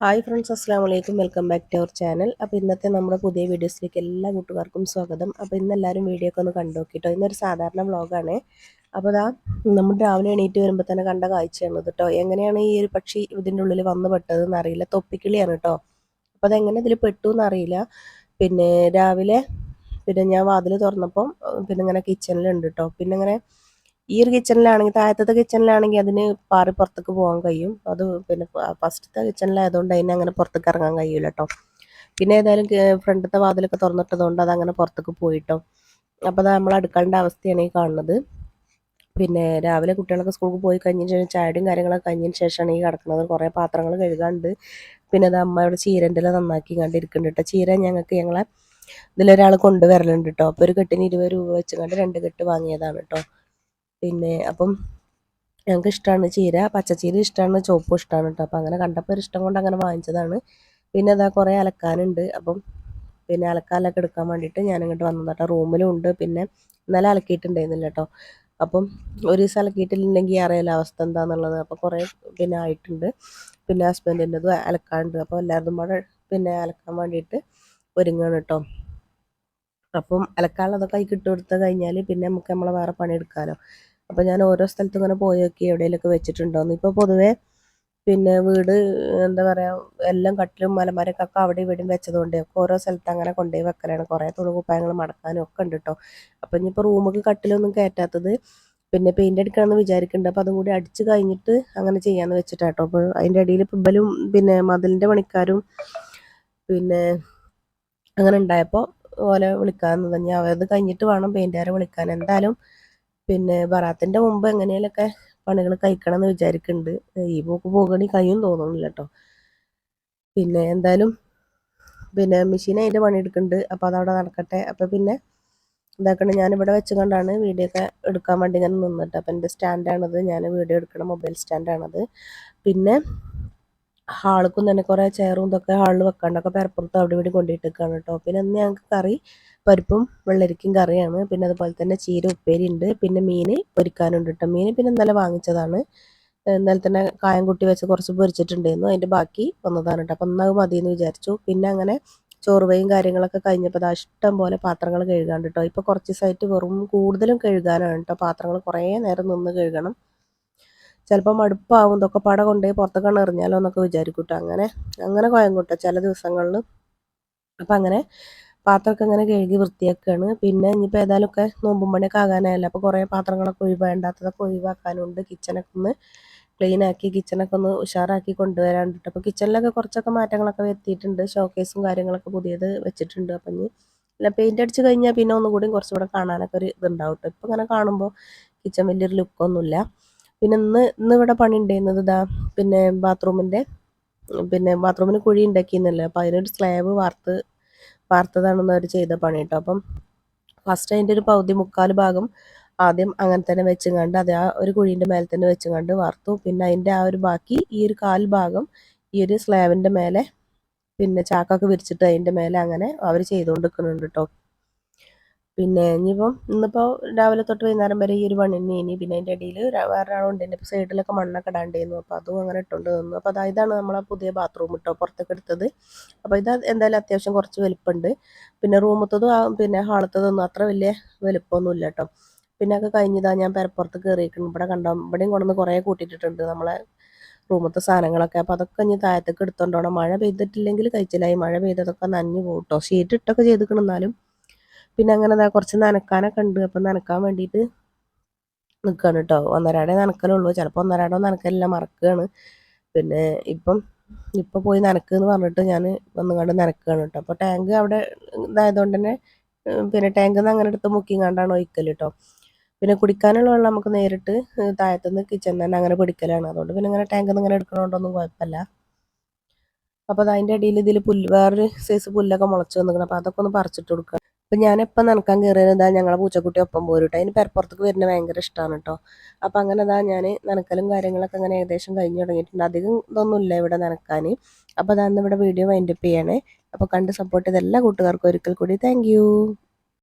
Hi friends അസ്സാം വലൈക്കും welcome back to our channel അപ്പോൾ ഇന്നത്തെ നമ്മുടെ പുതിയ വീഡിയോസിലേക്ക് എല്ലാ കൂട്ടുകാർക്കും സ്വാഗതം. അപ്പോൾ ഇന്ന് എല്ലാവരും വീഡിയോ ഒക്കെ ഒന്ന് കണ്ടു നോക്കിട്ടോ ഇന്നൊരു സാധാരണ വ്ളോഗാണ് അപ്പോൾ അതാ നമ്മൾ രാവിലെ എണീറ്റ് വരുമ്പോൾ തന്നെ കണ്ട കാഴ്ചയാണ് കേട്ടോ എങ്ങനെയാണ് ഈ ഒരു പക്ഷി ഇതിന്റെ ഉള്ളിൽ വന്ന് പെട്ടതെന്ന് അറിയില്ല. തൊപ്പിക്കിളിയാണ് കേട്ടോ അപ്പോൾ അതെങ്ങനെ ഇതിൽ പെട്ടു എന്നറിയില്ല. പിന്നെ രാവിലെ പിന്നെ ഞാൻ വാതിൽ തുറന്നപ്പം പിന്നെ ഇങ്ങനെ കിച്ചണിലുണ്ട് കേട്ടോ പിന്നെ ഇങ്ങനെ ഈ ഒരു കിച്ചണിലാണെങ്കിൽ താഴത്തെ കിച്ചണിലാണെങ്കിൽ അതിന് പാറി പുറത്തേക്ക് പോകാൻ കഴിയും. അത് പിന്നെ ഫസ്റ്റത്തെ കിച്ചണിലായതുകൊണ്ട് അതിന് അങ്ങനെ പുറത്തേക്ക് ഇറങ്ങാൻ കഴിയില്ല കേട്ടോ പിന്നെ ഏതായാലും ഫ്രണ്ടത്തെ വാതിലൊക്കെ തുറന്നിട്ടതുകൊണ്ട് അത് അങ്ങനെ പുറത്തേക്ക് പോയിട്ടോ. അപ്പോൾ അത് നമ്മൾ അടുക്കളേണ്ട അവസ്ഥയാണ് ഈ കാണുന്നത്. പിന്നെ രാവിലെ കുട്ടികളൊക്കെ സ്കൂളിൽ പോയി കഴിഞ്ഞതിന് ശേഷം ചായയും കാര്യങ്ങളൊക്കെ കഴിഞ്ഞതിന് ശേഷമാണ് ഈ കിടക്കുന്നത്. കുറേ പാത്രങ്ങൾ കഴുകാണ്ട്. പിന്നെ അത് അമ്മ ഇവിടെ ചീരന്റെ നന്നാക്കി കണ്ടിരിക്കുന്നുണ്ട് കേട്ടോ ചീര ഞങ്ങൾക്ക് ഞങ്ങളെ ഇതിലൊരാൾ കൊണ്ടുവരലുണ്ട് കേട്ടോ അപ്പോൾ ഒരു കെട്ടിന് ഇരുപത് രൂപ വെച്ചുകൊണ്ട് രണ്ട് കെട്ട് വാങ്ങിയതാണ് കേട്ടോ പിന്നെ അപ്പം ഞങ്ങൾക്ക് ഇഷ്ടമാണ് ചീര പച്ചച്ചീര ഇഷ്ടമാണ് ചുവപ്പും ഇഷ്ടമാണ് കേട്ടോ അപ്പം അങ്ങനെ കണ്ടപ്പോൾ ഇഷ്ടം കൊണ്ട് അങ്ങനെ വാങ്ങിച്ചതാണ്. പിന്നെ അതാ കുറേ അലക്കാനുണ്ട്. അപ്പം പിന്നെ അലക്കാലൊക്കെ എടുക്കാൻ വേണ്ടിയിട്ട് ഞാൻ ഇങ്ങോട്ട് വന്നത് കേട്ടോ റൂമിലും ഉണ്ട്. പിന്നെ ഇന്നലെ അലക്കിയിട്ടുണ്ടായിരുന്നില്ല കേട്ടോ അപ്പം ഒരു ദിവസം അലക്കിയിട്ടില്ലെങ്കിൽ അറിയാലോ അവസ്ഥ എന്താണെന്നുള്ളത് അപ്പം കുറേ പിന്നെ ആയിട്ടുണ്ട്. പിന്നെ ഹസ്ബൻഡിന്റെതും അലക്കാനുണ്ട്. അപ്പോൾ എല്ലാവരും കൂടെ പിന്നെ അലക്കാൻ വേണ്ടിയിട്ട് ഒരുങ്ങാണ് കേട്ടോ അപ്പം അലക്കാനുള്ളതൊക്കെ കൈ കിട്ടുകൊടുത്ത് കഴിഞ്ഞാൽ പിന്നെ നമുക്ക് നമ്മളെ വേറെ പണിയെടുക്കാമല്ലോ അപ്പോൾ ഞാൻ ഓരോ സ്ഥലത്തും ഇങ്ങനെ പോയി നോക്കി എവിടെയെങ്കിലുമൊക്കെ വെച്ചിട്ടുണ്ടോയെന്ന് ഇപ്പോൾ പൊതുവേ പിന്നെ വീട് എന്താ പറയുക എല്ലാം കട്ടിലും മലമരക്കൊക്കെ അവിടെ ഇവിടെയും വെച്ചതുകൊണ്ട് ഓരോ സ്ഥലത്ത് അങ്ങനെ കൊണ്ടുപോയി വെക്കലാണ്. കുറേ തുണികുപ്പായങ്ങൾ മടക്കാനും ഒക്കെ ഉണ്ട് കേട്ടോ. അപ്പം ഇനിയിപ്പോൾ റൂമൊക്കെ കട്ടിലൊന്നും കയറ്റാത്തത് പിന്നെ പെയിന്റ് അടിക്കണമെന്ന് വിചാരിക്കുന്നുണ്ട്. അപ്പോൾ അതും കൂടി അടിച്ച് കഴിഞ്ഞിട്ട് അങ്ങനെ ചെയ്യാമെന്ന് വെച്ചിട്ടാട്ടോ അപ്പോൾ അതിന്റെ ഇടയിൽ ഇപ്പം പിന്നെ മതിലിന്റെ പണിക്കാരും പിന്നെ അങ്ങനെ ഉണ്ടായപ്പോൾ ഓലെ വിളിക്കാമെന്ന് തന്നെ അത് കഴിഞ്ഞിട്ട് വേണം പെയിന്റുകാരെ വിളിക്കാൻ. എന്തായാലും പിന്നെ ബറാത്തിന്റെ മുമ്പ് എങ്ങനെയൊക്കെ പണികൾ കഴിക്കണം എന്ന് വിചാരിക്കുന്നുണ്ട് ഈ പോക്ക് പോകണി കഴിയും തോന്നുന്നില്ല കേട്ടോ പിന്നെ എന്തായാലും പിന്നെ മെഷീൻ അതിന്റെ പണി എടുക്കുന്നുണ്ട് അപ്പോൾ അതവിടെ നടക്കട്ടെ. അപ്പോൾ പിന്നെ ഇതാക്കണം ഞാനിവിടെ വെച്ച് കൊണ്ടാണ് വീഡിയോ ഒക്കെ എടുക്കാൻ വേണ്ടി ഞാൻ നിന്നിട്ട്. അപ്പോൾ എന്റെ സ്റ്റാൻഡാണത്. ഞാൻ വീഡിയോ എടുക്കണ മൊബൈൽ സ്റ്റാൻഡാണത്. പിന്നെ ഹാൾക്കും തന്നെ കുറേ ചെയറും ഇതൊക്കെ ഹാളിൽ വെക്കാണ്ടൊക്കെ പെരപ്പുറത്ത് അവിടെ ഇവിടെ കൊണ്ടിട്ടേക്കാണ് കേട്ടോ. പിന്നെ ഇന്ന് ഞങ്ങൾക്ക് കറി പരിപ്പും വെള്ളരിക്കും കറിയാണ്. പിന്നെ അതുപോലെ തന്നെ ചീര ഉപ്പേരി ഉണ്ട്. പിന്നെ മീൻ പൊരിക്കാനുണ്ട് കേട്ടോ. മീൻ പിന്നെ ഇന്നലെ വാങ്ങിച്ചതാണ്. ഇന്നലെ തന്നെ കായം കുട്ടി വെച്ച് കുറച്ച് പൊരിച്ചിട്ടുണ്ടായിരുന്നു. അതിന്റെ ബാക്കി വന്നതാണ് കേട്ടോ. അപ്പം എന്നാൽ മതി എന്ന് വിചാരിച്ചു. പിന്നെ അങ്ങനെ ചോറുവയും കാര്യങ്ങളൊക്കെ കഴിഞ്ഞപ്പോൾ അത് ഇഷ്ടം പോലെ പാത്രങ്ങൾ കഴുകാണ്ട് കേട്ടോ. ഇപ്പോൾ കുറച്ച് ദിവസമായിട്ട് വെറും കൂടുതലും കഴുകാനാണ് കേട്ടോ. പാത്രങ്ങൾ കുറേ നേരം നിന്ന് കഴുകണം. ചിലപ്പോൾ മടുപ്പാവും ഇതൊക്കെ പട കൊണ്ടുപോയി പുറത്തേക്കാണ് എറിഞ്ഞാലോ എന്നൊക്കെ വിചാരിക്കൂട്ടോ അങ്ങനെ അങ്ങനെ കുഴം കൂട്ടോ ചില ദിവസങ്ങളിൽ. അപ്പം അങ്ങനെ പാത്രമൊക്കെ ഇങ്ങനെ കഴുകി വൃത്തിയാക്കുകയാണ് പിന്നെ ഇനിയിപ്പോൾ ഏതായാലുമൊക്കെ നോമ്പും പണിയൊക്കെ ആകാനായല്ലോ. അപ്പോൾ കുറേ പാത്രങ്ങളൊക്കെ ഒഴിവേണ്ടാത്തതൊക്കെ ഒഴിവാക്കാനുണ്ട്. കിച്ചണൊക്കെ ഒന്ന് ക്ലീൻ ആക്കി കിച്ചണൊക്കെ ഒന്ന് ഉഷാറാക്കി കൊണ്ടുവരാണ്ടിട്ട് അപ്പോൾ കിച്ചണിലൊക്കെ കുറച്ചൊക്കെ മാറ്റങ്ങളൊക്കെ വരുത്തിയിട്ടുണ്ട്. ഷോക്കേസും കാര്യങ്ങളൊക്കെ പുതിയത് വെച്ചിട്ടുണ്ട്. അപ്പം ഇനി അല്ല പെയിന്റ് അടിച്ച് കഴിഞ്ഞാൽ പിന്നെ ഒന്നുകൂടി കുറച്ചുകൂടെ കാണാനൊക്കെ ഒരു ഇതുണ്ടാവും കേട്ടോ ഇപ്പം ഇങ്ങനെ കാണുമ്പോൾ കിച്ചൺ വലിയൊരു ലുക്കൊന്നുമില്ല പിന്നെ ഇന്ന് ഇന്ന് ഇവിടെ പണി ഉണ്ടായിരുന്നത് ഇതാ പിന്നെ ബാത്റൂമിന്റെ പിന്നെ ബാത്റൂമിന് കുഴി ഉണ്ടാക്കിയെന്നല്ലേ. അപ്പോൾ അതിനൊരു സ്ലാബ് വാർത്ത് വാർത്തതാണെന്ന് അവർ ചെയ്ത പണി കേട്ടോ അപ്പം ഫസ്റ്റ് അതിന്റെ ഒരു പകുതി മുക്കാൽ ഭാഗം ആദ്യം അങ്ങനെ തന്നെ വെച്ചും കണ്ട് അത് ആ ഒരു കുഴീന്റെ മേലെ തന്നെ വെച്ചും കണ്ട് വാർത്തു. പിന്നെ അതിന്റെ ആ ഒരു ബാക്കി ഈ ഒരു കാൽ ഭാഗം ഈ ഒരു സ്ലാബിന്റെ മേലെ പിന്നെ ചാക്കൊക്കെ വിരിച്ചിട്ട് അതിന്റെ മേലെ അങ്ങനെ അവർ ചെയ്തുകൊണ്ട് നിൽക്കുന്നുണ്ട് കേട്ടോ. പിന്നെ ഇനിയിപ്പം ഇന്നിപ്പോൾ രാവിലെ തൊട്ട് വൈകുന്നേരം വരെ ഈ ഒരു പണി ഇനി പിന്നെ അതിന്റെ ഇടയിൽ വേറെ ഒരാളുണ്ട് എന്റെ സൈഡിലൊക്കെ മണ്ണൊക്കെ ഇടാണ്ടായിരുന്നു അപ്പോൾ അതും അങ്ങനെ ഇട്ടുകൊണ്ട് തന്നു അപ്പോൾ അതാ ഇതാണ് നമ്മളെ പുതിയ ബാത്റൂം ഇട്ടോ പുറത്തൊക്കെ എടുത്തത്. അപ്പോൾ ഇത് എന്തായാലും അത്യാവശ്യം കുറച്ച് വലുപ്പമുണ്ട് പിന്നെ റൂമത്തതും പിന്നെ ഹാളത്തതൊന്നും അത്ര വലിയ വലുപ്പമൊന്നുമില്ല കേട്ടോ പിന്നെ ഒക്കെ കഴിഞ്ഞതാ ഞാൻ പെരപ്പുറത്ത് കയറിയിരിക്കുന്നു ഇവിടെ കണ്ടോ ഇവിടെയും കൊണ്ടുവന്ന് കുറേ കൂട്ടിയിട്ടിട്ടുണ്ട് നമ്മളെ റൂമത്തെ സാധനങ്ങളൊക്കെ. അപ്പോൾ അതൊക്കെ ഇനി താഴത്തേക്ക് എടുത്തോണ്ടോണം മഴ പെയ്തിട്ടില്ലെങ്കിൽ കഴിച്ചില്ലായി മഴ പെയ്തതൊക്കെ നനഞ്ഞു പോകും കേട്ടോ ഷീറ്റ് ഇട്ടൊക്കെ ചെയ്തിക്കണം എന്നാലും. പിന്നെ അങ്ങനെ എന്താ കുറച്ച് നനക്കാനൊക്കെ ഉണ്ട്. അപ്പം നനക്കാൻ വേണ്ടിയിട്ട് നിൽക്കുകയാണ് കേട്ടോ ഒന്നരാടേ നനക്കലുള്ളൂ. ചിലപ്പോൾ ഒന്നരാടോ നനക്കലില്ല. മറക്കുകയാണ് പിന്നെ ഇപ്പം ഇപ്പം പോയി നനക്ക് എന്ന് പറഞ്ഞിട്ട് ഞാൻ വന്നുകൊണ്ട് നനക്കുകയാണ് കേട്ടോ അപ്പോൾ ടാങ്ക് അവിടെ ഇതായതുകൊണ്ട് തന്നെ പിന്നെ ടാങ്ക് നിന്ന് അങ്ങനെ എടുത്ത് മുക്കിയും കണ്ടാണ് ഒഴിക്കൽ കേട്ടോ പിന്നെ കുടിക്കാനുള്ള വെള്ളം നമുക്ക് നേരിട്ട് താഴത്തുനിന്ന് കിച്ചണിൽ തന്നെ അങ്ങനെ പിടിക്കലാണ്. അതുകൊണ്ട് പിന്നെ ഇങ്ങനെ ടാങ്കിൽ നിന്ന് ഇങ്ങനെ എടുക്കണോണ്ടൊന്നും കുഴപ്പമില്ല അപ്പോൾ അതിന്റെ അടിയിൽ ഇതിൽ പുല്ല് വേറൊരു സൈസ് പുല്ലൊക്കെ മുളച്ച് വന്നിരിക്കണം അപ്പോൾ അതൊക്കെ ഒന്ന് പറിച്ചിട്ട് കൊടുക്കുക അപ്പം ഞാനെപ്പം നനക്കാൻ കയറിയത് എന്താ ഞങ്ങളെ പൂച്ചക്കുട്ടി ഒപ്പം പോരുട്ടോ. അതിന് പെരപ്പുറത്തേക്ക് വരുന്നത് ഭയങ്കര ഇഷ്ടമാണ് കേട്ടോ അപ്പം അങ്ങനെ അതാ ഞാൻ നനക്കലും കാര്യങ്ങളൊക്കെ അങ്ങനെ ഏകദേശം കഴിഞ്ഞ് തുടങ്ങിയിട്ടുണ്ട്. അധികം ഇതൊന്നുമില്ല ഇവിടെ നനക്കാൻ അപ്പോൾ അതാന്ന് ഇവിടെ വീഡിയോ വൈൻഡപ്പ് ചെയ്യണേ. അപ്പോൾ കണ്ട് സപ്പോർട്ട് ചെയ്ത എല്ലാ കൂട്ടുകാർക്കും ഒരിക്കൽ കൂടി. താങ്ക്